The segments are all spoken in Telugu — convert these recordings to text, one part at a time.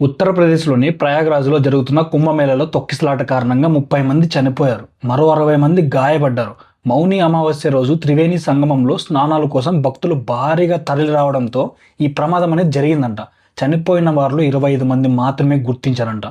ఉత్తరప్రదేశ్లోని ప్రయాగ్రాజ్లో జరుగుతున్న కుంభమేళలో తొక్కిసలాట కారణంగా ముప్పై మంది చనిపోయారు. మరో అరవై మంది గాయపడ్డారు. మౌని అమావాస్య రోజు త్రివేణి సంగమంలో స్నానాల కోసం భక్తులు భారీగా తరలి రావడంతో ఈ ప్రమాదం అనేది జరిగిందంట. చనిపోయిన వారిలో ఇరవై ఐదు మంది మాత్రమే గుర్తించారంట.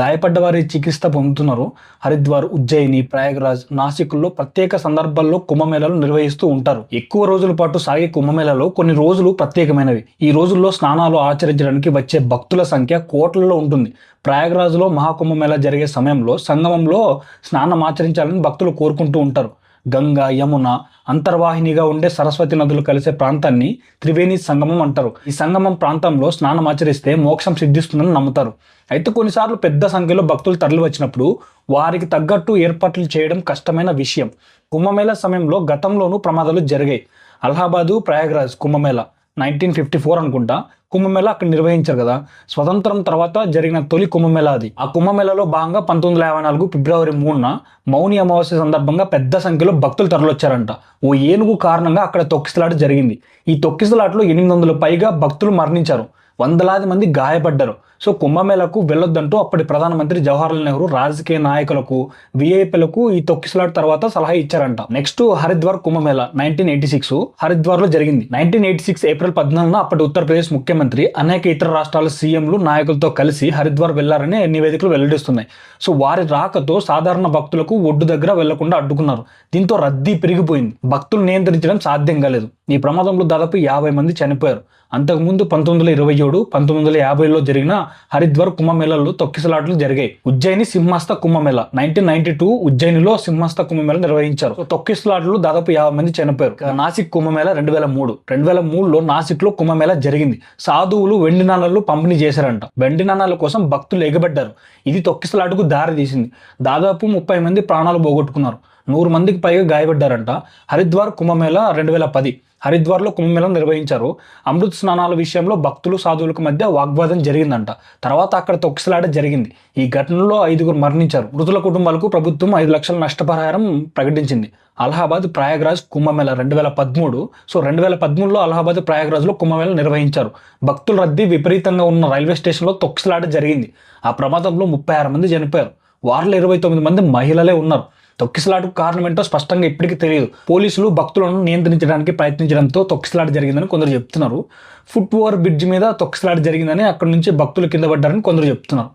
గాయపడ్డ వారి చికిత్స పొందుతున్నారు. హరిద్వార్ ఉజ్జయిని ప్రయాగ్రాజ్ నాసిక్లో ప్రత్యేక సందర్భాల్లో కుంభమేళాలు నిర్వహిస్తూ ఉంటారు. ఎక్కువ రోజుల పాటు సాగే కుంభమేళాలో కొన్ని రోజులు ప్రత్యేకమైనవి. ఈ రోజుల్లో స్నానాలు ఆచరించడానికి వచ్చే భక్తుల సంఖ్య కోట్లలో ఉంటుంది. ప్రయాగ్రాజ్లో మహాకుంభమేళా జరిగే సమయంలో సంగమంలో స్నానం ఆచరించాలని భక్తులు కోరుకుంటూ ఉంటారు. గంగా యమున అంతర్వాహినిగా ఉండే సరస్వతి నదులు కలిసే ప్రాంతాన్ని త్రివేణి సంగమం అంటారు. ఈ సంగమం ప్రాంతంలో స్నానం ఆచరిస్తే మోక్షం సిద్ధిస్తుందని నమ్ముతారు. అయితే కొన్నిసార్లు పెద్ద సంఖ్యలో భక్తులు తరలి వచ్చినప్పుడు వారికి తగ్గట్టు ఏర్పాట్లు చేయడం కష్టమైన విషయం. కుంభమేళ సమయంలో గతంలోనూ ప్రమాదాలు జరిగాయి. Allahabad Prayagraj Kumbh Mela nineteen fifty four అనుకుంటా కుంభమేళ అక్కడ నిర్వహించారు కదా. స్వతంత్రం తర్వాత జరిగిన తొలి కుంభమేళ అది. ఆ కుంభమేళలో భాగంగా పంతొమ్మిది వందల యాభై నాలుగు ఫిబ్రవరి మూడున మౌని అమావాస్య సందర్భంగా పెద్ద సంఖ్యలో భక్తులు తరలొచ్చారంట ఓ ఏనుగు కారణంగా అక్కడ తొక్కిసలాట జరిగింది. ఈ తొక్కిసలాటలో ఎనిమిది వందల పైగా భక్తులు మరణించారు. వందలాది మంది గాయపడ్డారు. సో కుంభమేళకు వెళ్ళొద్దంటూ అప్పటి ప్రధానమంత్రి జవహర్లాల్ నెహ్రూ రాజకీయ నాయకులకు విఐపీలకు ఈ తొక్కిసలాట తర్వాత సలహా ఇచ్చారంట. Next Haridwar Kumbh Mela nineteen eighty six హరిద్వార్లో జరిగింది. నైన్టీన్ ఎయిటీ సిక్స్ ఏప్రిల్ పద్నాలుగున అప్పటి ఉత్తరప్రదేశ్ ముఖ్యమంత్రి అనేక ఇతర రాష్ట్రాల సీఎంలు నాయకులతో కలిసి హరిద్వార్ వెళ్ళారని నివేదికలు వెల్లడిస్తున్నాయి. సో వారి రాకతో సాధారణ భక్తులకు ఒడ్డు దగ్గర వెళ్ళకుండా అడ్డుకున్నారు. దీంతో రద్దీ పెరిగిపోయింది. భక్తులు నియంత్రించడం సాధ్యం కాలేదు. ఈ ప్రమాదంలో దాదాపు యాభై మంది చనిపోయారు. అంతకుముందు పంతొమ్మిది వందల ఇరవై ఏడు పంతొమ్మిది వందల యాభైలో జరిగిన హరిద్వార్ కుంభమేళాలో తొక్కిసలాటలు జరిగాయి. Ujjain Simhastha Kumbh Mela nineteen ninety two ఉజ్జయినిలో Simhastha Kumbh Mela నిర్వహించారు. సో తొక్కిసలాటలు దాదాపు యాభై మంది చనిపోయారు. నాసిక్ కుంభమేళ రెండు వేల మూడు. రెండు వేల మూడులో నాసిక్లో కుంభమేళ జరిగింది. సాధువులు వెండి నాణాలు పంపిణీ చేశారంట. వెండి నాణాల కోసం భక్తులు ఎగబడ్డారు. ఇది తొక్కిసలాటకు దారి తీసింది. దాదాపు ముప్పై మంది ప్రాణాలు పోగొట్టుకున్నారు. నూరు మందికి పైగా గాయపడ్డారంట. హరిద్వార్ కుంభమేళ రెండు వేల పది. హరిద్వార్లో కుంభమేళం నిర్వహించారు. అమృత్ స్నానాల విషయంలో భక్తులు సాధువులకు మధ్య వాగ్వాదం జరిగిందంట. తర్వాత అక్కడ తొక్కిసలాట జరిగింది. ఈ ఘటనలో ఐదుగురు మరణించారు. మృతుల కుటుంబాలకు ప్రభుత్వం ఐదు లక్షల నష్టపరిహారం ప్రకటించింది. అలహాబాద్ ప్రయాగ్రాజ్ కుంభమేళ రెండు వేల పదమూడు. సో రెండు వేల పదమూడులో అలహాబాద్ ప్రయాగ్రాజ్లో కుంభమేళ నిర్వహించారు. భక్తుల రద్దీ విపరీతంగా ఉన్న రైల్వే స్టేషన్లో తొక్కిసలాట జరిగింది. ఆ ప్రమాదంలో ముప్పై ఆరు మంది చనిపోయారు. వారిలో ఇరవై తొమ్మిది మంది మహిళలే ఉన్నారు. తొక్కిసలాటకు కారణం ఏంటో స్పష్టంగా ఇప్పటికీ తెలియదు. పోలీసులు భక్తులను నియంత్రించడానికి ప్రయత్నించడంతో తొక్కిసలాట జరిగిందని కొందరు చెప్తున్నారు. ఫుట్ ఓవర్ బ్రిడ్జ్ మీద తొక్కిసలాట జరిగిందని అక్కడి నుంచి భక్తులు కింద పడ్డారని కొందరు చెప్తున్నారు.